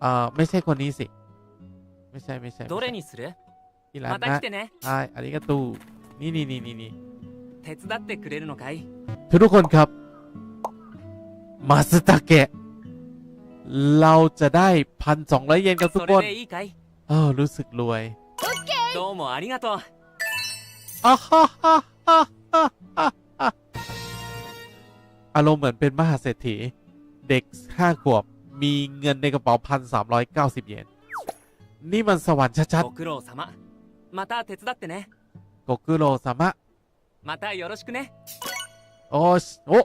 เอ่อไม่ใช่คนนี้สิ ไม่ใช่ไม่ใช่ไม่ どれ ใช่ にする ที่ร้าน また นะ 来てね ใช่อาริกาตูนี่นี่นี่นี่นี่ 手伝ってくれるのかい ทุกทุกคนครับ มาสตาเกะ เราจะได้พันสองร้อยเยนกับทุก そ คน れでいいかい เออรู้สึกรวย どうもありがとう อ่าฮ่าฮ่าฮ่าฮ่าฮ่าฮ่าอารมณ์เหมือนเป็นมหาเศรษฐี เด็ก ห้าขวบ มีเงินในกระเป๋าพันสามร้อยเก้าสิบเยน นี่มันสวรรค์ชัด ご苦労様また手伝ってね ๆโกกุโรสามะ またよろしくね โอ้ชโอ้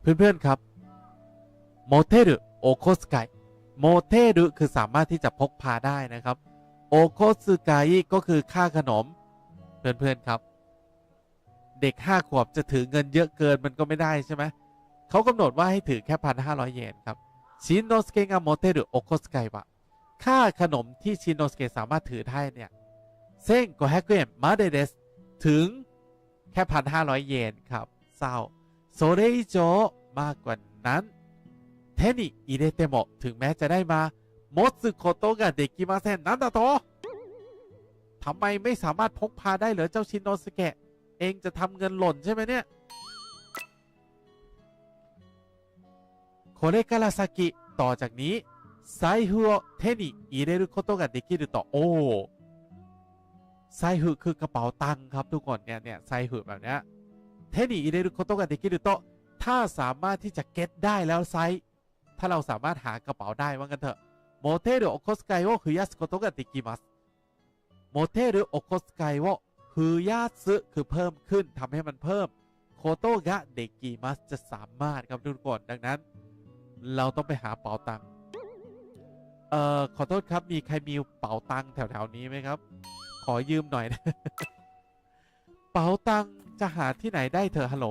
เพื่อนๆครับ โมเทรุโอโคสไกโมเทรุคือสามารถที่จะพกพาได้นะครับ โอโคสึไกก็คือค่าขนม เพื่อนๆครับ เด็กห้าขวบจะถือเงินเยอะเกินมันก็ไม่ได้ใช่ไหม เขากำหนดว่าให้ถือแค่พันห้าร้อยเยนครับชินโนสเกะงาโมเตรุโอโคสไกวะค่าขนมที่ชินโนสเกะสามารถถือได้เนี่ยเซ็งโกแฮกเกนมาเดเดสถึงแค่พันห้าร้อยเยนครับเศร้าโซเรอิโจมากกว่านั้นเทนิอิเดเตโมถึงแม้จะได้มาโมสึโคโตะกับเด็กิมาเซนนั้นนะโตทำไมไม่สามารถพกพาได้เหรอเจ้าชินโนสเกะ เองจะทำเงินหล่นใช่ไหมเนี่ย โคเรการาซากิต่อจากนี้ไซฟุโอเทนิอิเรรุโอ้ไซฟึคือกระเป๋าตังค์ครับทุกคนเนี่ยเนี่ยไซฮึแบบเนี้ยเทนิอิเรรุโคโตะกับเดกิรุโตถ้าสามารถที่จะเก็ตได้แล้วไซถ้าเราสามารถหากระเป๋าได้ว่ากันเถอะโมเทรุโอโคสไกโอฟุยัสโคโตะกับเดกิมัสโมเทรุโอโคสไกโอฟุยัสคือเพิ่มขึ้นทำให้มันเพิ่มโคโตกะเดกิมัสจะสามารถครับทุกคนดังนั้น เราต้องไปหาเป๋าตังเอ่อขอโทษครับมีใครมีเป๋าตังแถวแถวนี้ไหมครับ ขอยืมหน่อยนะ เป๋าตังจะหาที่ไหนได้เธอฮัลโหล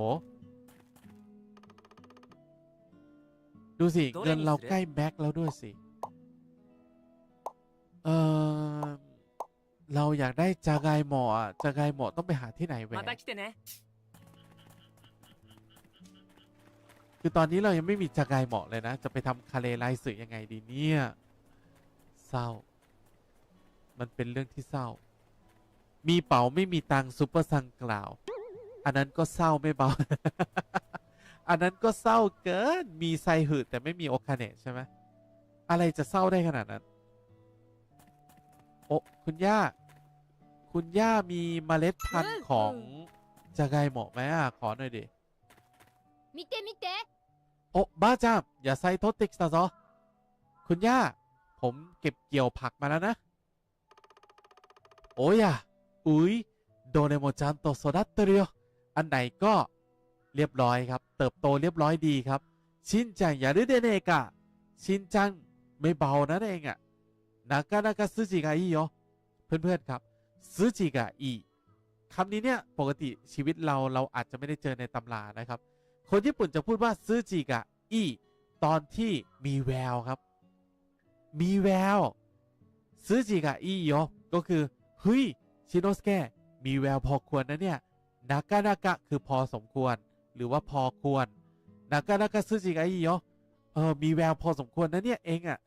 ดูสิ เงินเราใกล้แม็กแล้วด้วยสิ เออเราอยากได้จากไยหมออะจากไยหมอต้องไปหาที่ไหนแหวน คือตอนนี้เรายังไม่มีจากายเหมอเลยนะ จะไปทำคาเลไลสื่อยังไงดีเนี่ย เศร้า มันเป็นเรื่องที่เศร้า มีเป๋าไม่มีตังซุปเปอร์ซังกล่าว อันนั้นก็เศร้าไม่เบา อันนั้นก็เศร้าเกิน มีไซหืดแต่ไม่มีโอคาเนใช่ไหม อะไรจะเศร้าได้ขนาดนั้น โอ้คุณย่า คุณย่ามีเมล็ดพันธุ์ของจากายหมอไหมอะ ขอหน่อยดิ 見て見て โอ้บ้าจ้ามอย่าใส่โทษติกซะซอคุณย่า ผมเก็บเกี่ยวผักมาแล้วนะ โอ้ยอะอุ้ยโดเรโมจันโตโซดัตเตอริโออันไหนก็เรียบร้อยครับ เติบโตเรียบร้อยดีครับ ชินจังอย่าดื้อเดเนกะ ชินจังไม่เบานะเองอะนากานากาซึจิกะอีโยเพื่อนๆครับซึจิกะอีคำนี้เนี่ยปกติชีวิตเราเราอาจจะไม่ได้เจอในตำรานะครับ คนญี่ปุ่นจะพูดว่าซึจิกะอีตอนที่มีแววครับ มีแววซึจิกะอีโยก็คือเฮ้ยชิโนสเกะมีแววพอควรนะเนี่ยนากานากะคือพอสมควร หรือว่าพอควรนากานากะซึจิกะอีโยเออมีแววพอสมควรนะเนี่ยเองอะ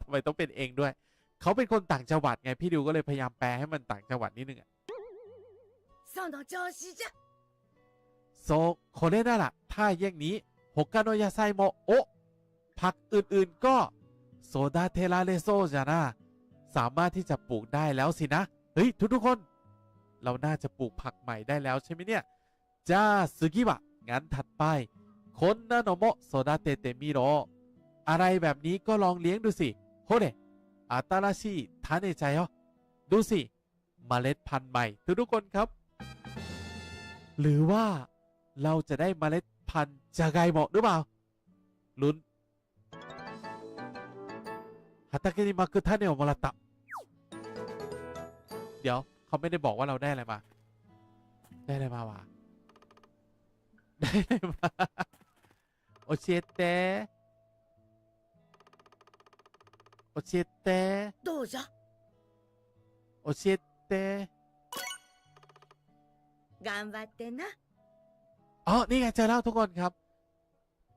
ทำไมต้องเป็นเองด้วย เขาเป็นคนต่างจังหวัดไงพี่ดิวก็เลยพยายามแปลให้มันต่างจังหวัดนิดนึงอะ その調子じゃ โซโคเรน่าละถ้าอย่างนี้ฮกกาโนยาไซโอะผักอื่นๆก็โซดาเทราเลโซจานะสามารถที่จะปลูกได้แล้วสินะ เฮ้ย ทุกๆคน เราน่าจะปลูกผักใหม่ได้แล้วใช่ไหมเนี่ยจ้าสุกิบะงั้นถัดไปคนนาโนโมโซดาเตเตมิโรอะไรแบบนี้ก็ลองเลี้ยงดูสิโฮเดอาตาราชิทาเนใจอ๋อดูสิเมล็ดพันธุ์ใหม่ ทุกๆคนครับ หรือว่า เราจะได้เมล็ดพันธุ์จากไกเหมาะหรือเปล่า ลุ้นฮาตาเกนิมาคือท่านเนโอมราตะ เดี๋ยวเขาไม่ได้บอกว่าเราได้อะไรมา ได้อะไรมาวะ ได้อะไรมา โอเชเตโอเชเต どうじゃ โอเชเต 頑張ってな อ๋อนี่ไงเจอแล้วทุกคนครับ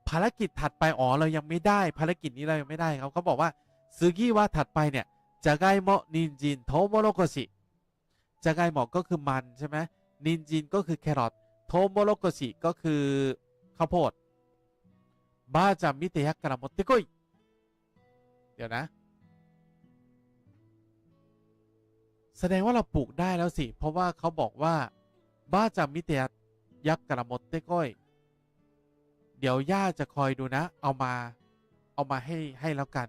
ภารกิจถัดไปอ๋อเรายังไม่ได้ ภารกิจนี้เรายังไม่ได้ครับเขาบอกว่าซึกิว่าถัดไปเนี่ยจะไกโมนินจินโทโมโรโกชิจะไกโมก็คือมันใช่ไหมนินจินก็คือแครอทโทโมโรโกชิก็คือข้าวโพดบ้าจะมิเตยักกระมดตโกยเดี๋ยวนะ แสดงว่าเราปลูกได้แล้วสิ เพราะว่าเขาบอกว่าบ้าจามิเตย ยักษ์กระมดเต้ก้อย เดี๋ยว ย่า จะคอยดูนะ เอามา เอามาให้ให้แล้วกัน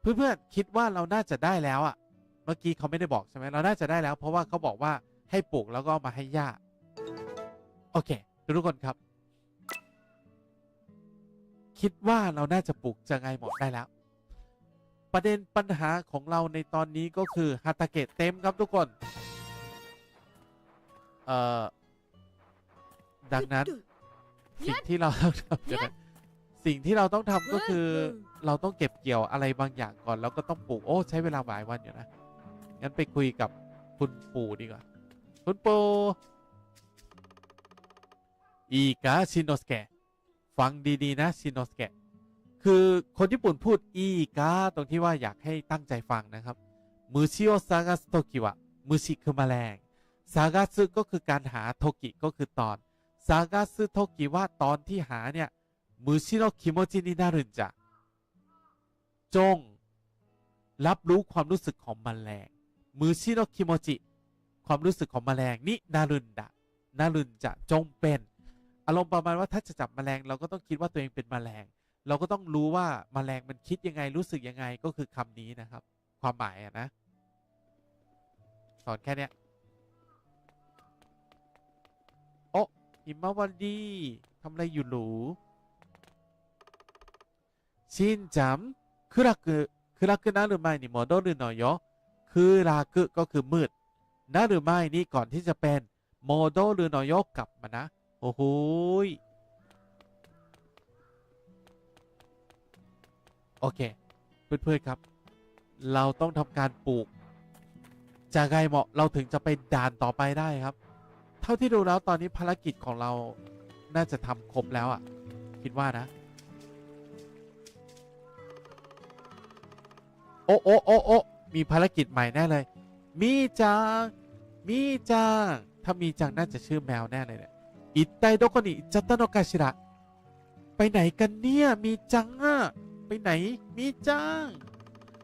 เพื่อนๆคิดว่าเราน่าจะได้แล้วอะเมื่อกี้เขาไม่ได้บอกใช่ไหมเราน่าจะได้แล้ว เพราะว่าเขาบอกว่าให้ปลูกแล้วก็ามาให้ย่า โอเค ทุกคนครับ คิดว่าเราน่าจะปลูกจะไงหมดได้แล้ว ประเด็นปัญหาของเราในตอนนี้ก็คือฮาตาเกะเต็มครับทุกคน เอ่อ ดังนั้น สิ่งที่เราต้องทำเดี๋ยวนะสิ่งที่เราต้องทำก็คือ เราต้องเก็บเกี่ยวอะไรบางอย่างก่อนแล้วก็ต้องปลูกโอ้ใช้เวลาหลายวันอยู่นะงั้นไปคุยกับคุณปู่ดีกว่าคุณปู่อีกาชินโนสเกะฟังดีๆนะชินโนสเกะคือคนญี่ปุ่นพูดอีกาตรงที่ว่าอยากให้ตั้งใจฟังนะครับมือชิโอซากาสโตกิวะมือชิคือแมลงซากาซึก็คือการหาโทกิก็คือตอน ซากาซึโทกิว่าตอนที่หาเนี่ยมือชิโนคิโมจินินารุนจะจง รับรู้ความรู้สึกของแมลงมือชิโนคิโมจิความรู้สึกของแมลงนี่นารุนดะนารุนจะจงเป็น อารมณ์ประมาณว่าถ้าจะจับแมลง เราก็ต้องคิดว่าตัวเองเป็นแมลง เราก็ต้องรู้ว่ามแมลงมันคิดยังไงรู้สึกยังไงก็คือคำนี้นะครับ ความหมายอะนะ สอนแค่เนี้ย อิมมาวันดีทำอะไรอยู่หรูชินจัมคุรักคุรักนารุไม่นี่โมโดรุโนโยอคือรากุก็คือมืดนารุไม่นี่ก่อนที่จะเป็นโมโดรุโนโยกลับมานะ โอ้โหโอเค เพื่อนๆครับ เราต้องทำการปลูก จากไงเหมาะเราถึงจะไปด่านต่อไปได้ครับ ท่าที่ดูแล้วตอนนี้ภารกิจของเราน่าจะทำครบแล้วอะ่ะ คิดว่านะ โอ้โอ้โอ้โอ้มีภารกิจใหม่แน่เลย มีจัง มีจัง ถ้ามีจังน่าจะชื่อแมวแน่เลยเนี่ยอิตไตโดโกนิจัตโตโนกาชิระ ไปไหนกันเนี่ย มีจังอะไปไหน มีจัง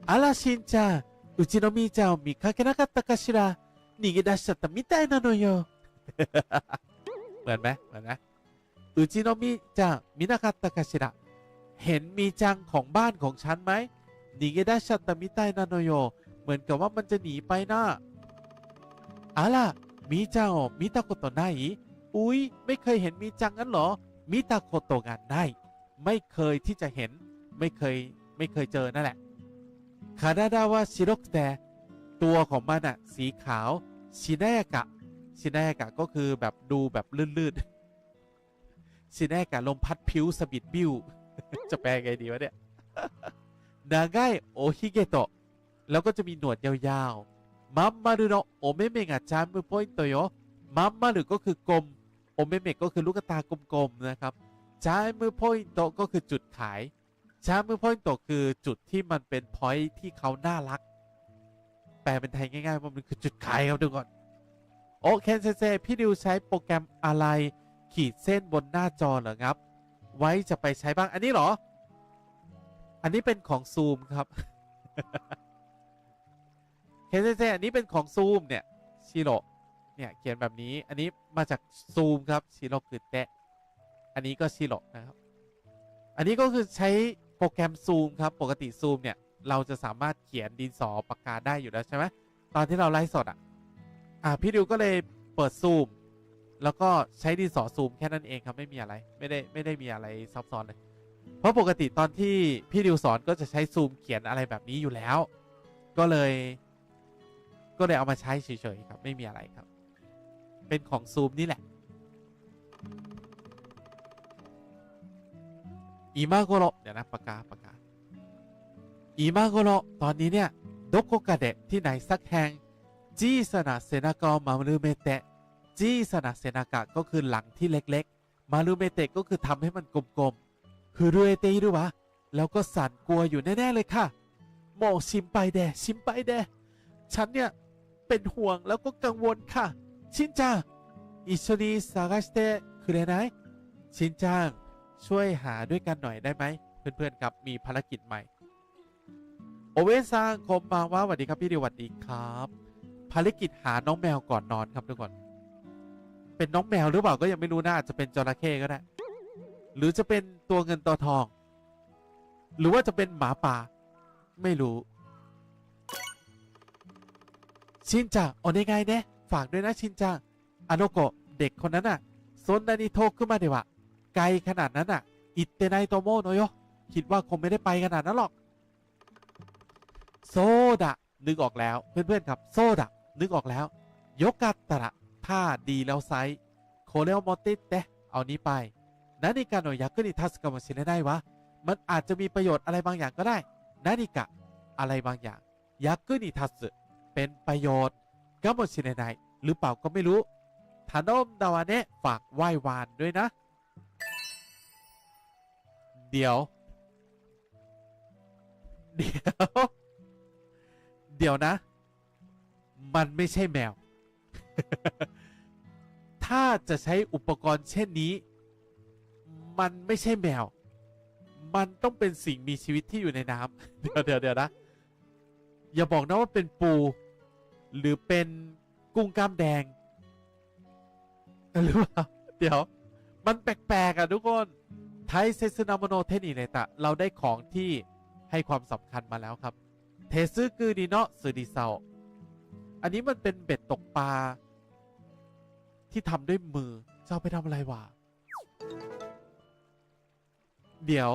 あらしんちゃんうちのみーちゃんを見かけなかったかしら逃げ出しちゃったみたいなのよ เหมือนไหมเหมือนไหมอุจิโนมิจะมินาคาตะคาชิระเห็นมีจังของบ้านของฉันไหมนีเกดะชัตตมิไตนาโนโย เหมือนกับว่ามันจะหนีไปนะอะล่ะมิจังโอมิตาโคโตไนอุ้ยไม่เคยเห็นมีจังนั้นหรอมิตาโคโตกานไนไม่เคยที่จะเห็นไม่เคยไม่เคยเจอนั่นแหละคาดาดาวาชิโรกแต่ตัวของมันอะสีขาวชินายกะ ชินายากะก็คือแบบดูแบบลื่นๆชินายากะลมพัดผิวสบิดบิ้ว จะแปลไงดีวะเนี่ยนางไกโอฮิเกโตะแล้วก็จะมีหนวดยาวๆ มัมมารุโนโอเมเมงะจามมือโพอิโตโยมัมมารุก็คือกลม โอเมเมกก็คือลูกตากลมๆนะครับจายมือพอยโตก็คือจุดขายจายมือพอยโตคือจุดที่มันเป็นพอยที่เขาน่ารัก แปลเป็นไทยง่ายๆว่ามันคือจุดขายครับทุกคน โอเคเซเซพี่ดิวใช้โปรแกรมอะไร ขีดเส้นบนหน้าจอเหรอครับ ไว้จะไปใช้บ้างอันนี้เหรอ อันนี้เป็นของซูมครับเคเซเซอันนี้เป็นของซูมเนี่ยชิโรเนี่ยเขียนแบบนี้อันนี้มาจากซูมครับชิโรคือแตะอันนี้ก็ชิโรนะครับ อันนี้ก็คือใช้โปรแกรมซูมครับปกติซูมเนี่ยเราจะสามารถเขียนดินสอปากกาได้อยู่แล้วใช่ไหมตอนที่เราไลฟ์สดอะ่าพี่ดิวก็เลยเปิดซูม แล้วก็ใช้ดินสอซูมแค่นั้นเองครับไม่มีอะไร ไม่ได้ไม่ได้มีอะไรซับซ้อนเลย เพราะปกติตอนที่พี่ดิวสอนก็จะใช้ซูมเขียนอะไรแบบนี้อยู่แล้ว ก็เลย ก็เลยเอามาใช้เฉยๆครับ ไม่มีอะไรครับ เป็นของซูมนี่แหละอีมาโกโรเดี๋ยวนะปากกาปากกาอีมาโกโรตอนนี้เนี่ยดกโกกะเดะที่ไหนสักแห่ง จีสนาเซนากอมารุเมเตะจีสนาเซนากะก็คือหลังที่เล็กๆมารุเมเตะก็คือทำให้มันกลมๆคือเรเตอิรุวะแล้วก็สั่นกลัวอยู่แน่ๆเลยค่ะโมชิมไปแดชิมไปแดฉันเนี่ย เป็นห่วงแล้วก็กังวลค่ะ ชินจังอิชนีซากาสเตคืออะไรนะชินจังช่วยหาด้วยกันหน่อยได้ไหมเพื่อนๆครับมีภารกิจใหม่ โอเวนซังคมบางว่าสวัสดีครับพี่ดิวสวัสดีครับ ภารกิจหาน้องแมวก่อนนอนครับทุกคน เป็นน้องแมวหรือเปล่าก็ยังไม่รู้นะอาจจะเป็นจระเข้ก็ได้ หรือจะเป็นตัวเงินตัวทอง หรือว่าจะเป็นหมาป่า ไม่รู้ ชินจังโอเนไงเนะฝากด้วยนะชินจังอโนโกะเด็กคนนั้นน่ะซนนานิโทขึ้นมาเดี๋ยวะไกลขนาดนั้นน่ะ อิเตไนโตโมโนโยคิดว่าคงไม่ได้ไปขนาดนั้นหรอก โซดะนึกออกแล้วเพื่อนๆครับ โซดะ นึกออกแล้วยกัตตะระถ้าดีแล้วไซโคเรโอมอติเตะเอานี้ไปนานิกาโนยักษ์นิทัสกามชินได้วะมันอาจจะมีประโยชน์อะไรบางอย่างก็ได้นานิกะอะไรบางอย่างยักษ์นิทัสเป็นประโยชน์กามชินไดหรือเปล่าก็ไม่รู้ทานอมดาวาเนะฝากไหว้วานด้วยนะ เดี๋ยว เดี๋ยว เดี๋ยวนะ มันไม่ใช่แมว ถ้าจะใช้อุปกรณ์เช่นนี้ มันไม่ใช่แมว มันต้องเป็นสิ่งมีชีวิตที่อยู่ในน้ำเดี๋ยวเดี๋ยวเดี๋ยวนะ อย่าบอกนะว่าเป็นปู หรือเป็นกุ้งกล้ามแดงหรือเปล่าเดี๋ยว มันแปลกๆอะทุกคนไทเซซึนามโนเทนิเนตะ เราได้ของที่ให้ความสำคัญมาแล้วครับเทซึกุดิโนาะซึดิเซา อันนี้มันเป็นเบ็ดตกปลาที่ทำด้วยมือจะเอาไปทำอะไรวะ เดี๋ยว